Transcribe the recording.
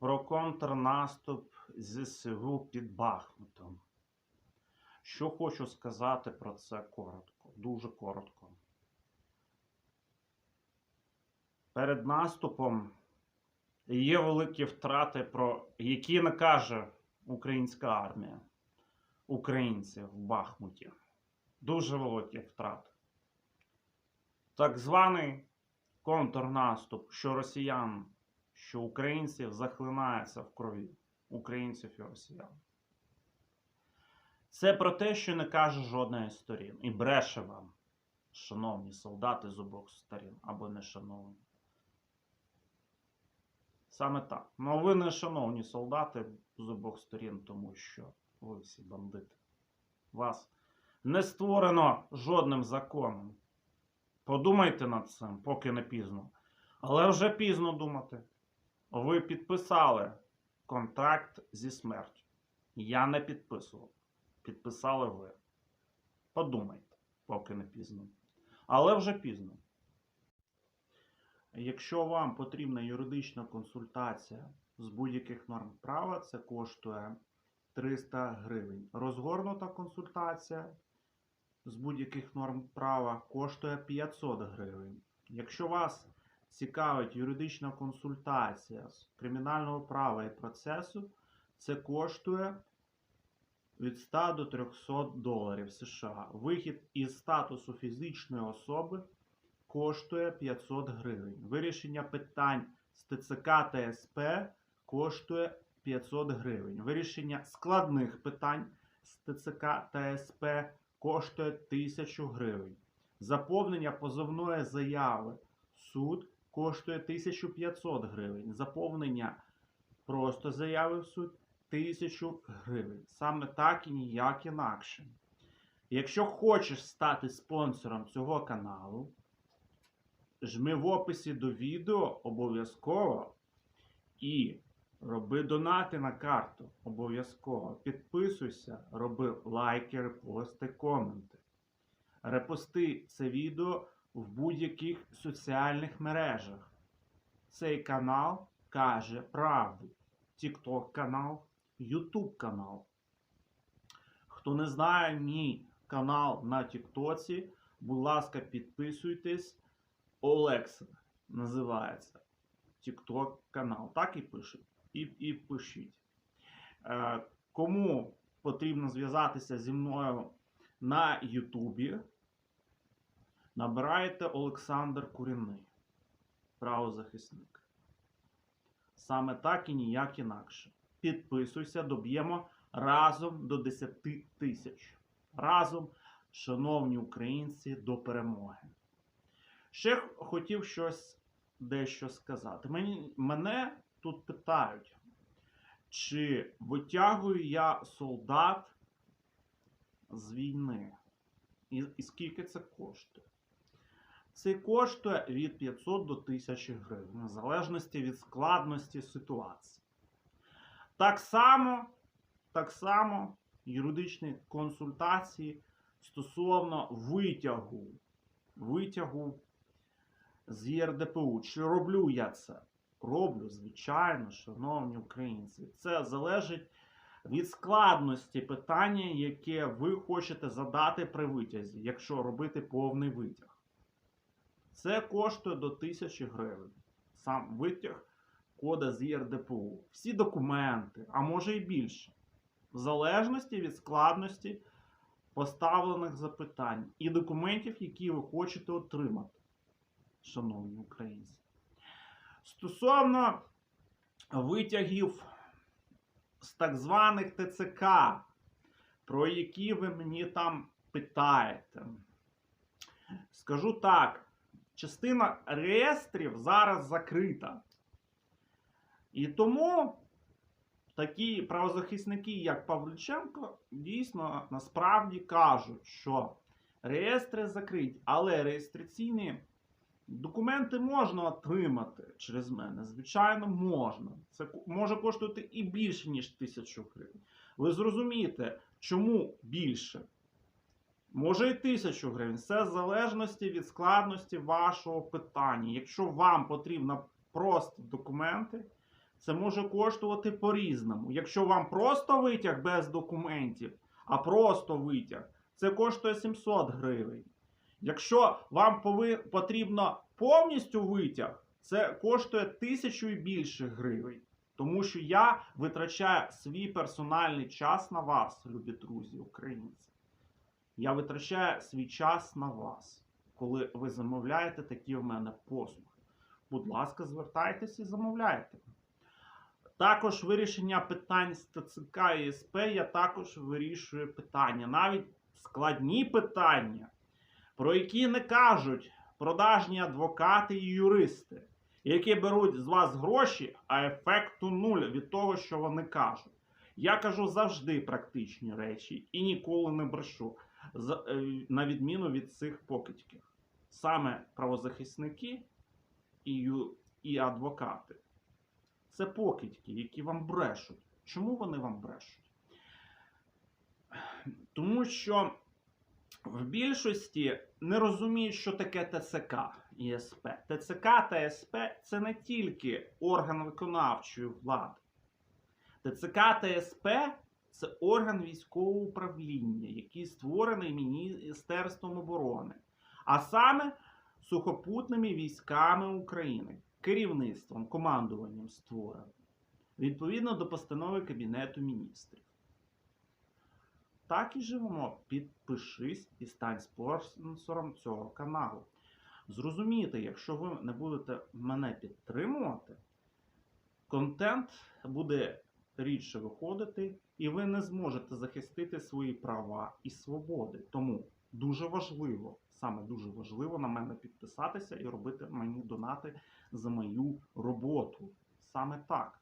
про контрнаступ ЗСУ під Бахмутом. Що хочу сказати про це коротко, дуже коротко. Перед наступом є великі втрати, про які не каже українська армія, українці в Бахмуті. Дуже великі втрати. Так званий контрнаступ, що росіян, що українців захлинається в крові українців і росіян. Це про те, що не каже жодної з сторін. І бреше вам, шановні солдати з обох сторін або не шановні. Саме так. Ну ви не шановні солдати з обох сторін, тому що ви всі бандити. Вас не створено жодним законом. Подумайте над цим, поки не пізно. Але вже пізно думати. Ви підписали контракт зі смертю. Я не підписував. Підписали ви. Подумайте, поки не пізно. Але вже пізно. Якщо вам потрібна юридична консультація з будь-яких норм права, це коштує 300 гривень. Розгорнута консультація з будь-яких норм права коштує 500 гривень. Якщо вас цікавить юридична консультація з кримінального права і процесу, це коштує від 100 до 300 доларів США. Вихід із статусу фізичної особи коштує 500 гривень. Вирішення питань з ТЦК та СП коштує 500 гривень. Вирішення складних питань з ТЦК та СП коштує 1000 гривень. Заповнення позовної заяви суд коштує 1500 гривень. Заповнення просто заяви в суд 1000 гривень. Саме так і ніяк інакше. Якщо хочеш стати спонсором цього каналу, жми в описі до відео обов'язково і роби донати на карту обов'язково. Підписуйся, роби лайки, репости, коменти. Репости це відео в будь-яких соціальних мережах. Цей канал каже правду. TikTok канал, YouTube канал. Хто не знає мій канал на Тіктоці, будь ласка, підписуйтесь. Олекса називається TikTok канал. Так і пишуть. І, і пишіть. Е, кому потрібно зв'язатися зі мною на Ютубі, набирайте Олександр Курінний, правозахисник. Саме так і ніяк інакше. Підписуйся, доб'ємо разом до 10 тисяч. Разом, шановні українці, до перемоги. Ще хотів щось дещо сказати. Мені, мене тут питають, чи витягую я солдат з війни? І, і скільки це коштує? Це коштує від 500 до 1000 гривень, в залежності від складності ситуації. Так само, так само юридичні консультації стосовно витягу, витягу з ЄРДПУ. Чи роблю я це? Роблю, звичайно, шановні українці. Це залежить від складності питання, яке ви хочете задати при витязі, якщо робити повний витяг. Це коштує до 1000 гривень. Сам витяг кода з ЄРДПУ. Всі документи, а може і більше. В залежності від складності поставлених запитань і документів, які ви хочете отримати, шановні українці. Стосовно витягів з так званих ТЦК, про які ви мені там питаєте. Скажу так, частина реєстрів зараз закрита. І тому такі правозахисники, як Павлюченко, дійсно насправді кажуть, що реєстри закриті, але реєстраційні документи можна отримати через мене. Звичайно, можна. Це може коштувати і більше, ніж тисячу гривень. Ви зрозумієте, чому більше? Може і тисячу гривень. Це в залежності від складності вашого питання. Якщо вам потрібно просто документи, це може коштувати по-різному. Якщо вам просто витяг без документів, а просто витяг, це коштує 700 гривень. Якщо вам потрібно повністю витяг, це коштує тисячу і більше гривень. Тому що я витрачаю свій персональний час на вас, любі друзі, українці. Я витрачаю свій час на вас, коли ви замовляєте такі в мене послуги. Будь ласка, звертайтесь і замовляйте. Також вирішення питань з ТЦК і СП я також вирішую питання. Навіть складні питання, про які не кажуть продажні адвокати і юристи, які беруть з вас гроші, а ефекту нуль від того, що вони кажуть. Я кажу завжди практичні речі і ніколи не брешу, на відміну від цих покидьків. Саме правозахисники і, і адвокати. Це покидьки, які вам брешуть. Чому вони вам брешуть? Тому що в більшості не розуміють, що таке ТЦК і СП. ТЦК та СП це не тільки орган виконавчої влади. ТЦК та СП це орган військового управління, який створений Міністерством оборони, а саме сухопутними військами України, керівництвом, командуванням створений, відповідно до постанови Кабінету міністрів. Так і живемо. Підпишись і стань спонсором цього каналу. Зрозумійте, якщо ви не будете мене підтримувати, контент буде рідше виходити, і ви не зможете захистити свої права і свободи. Тому дуже важливо, саме дуже важливо на мене підписатися і робити мені донати за мою роботу. Саме так.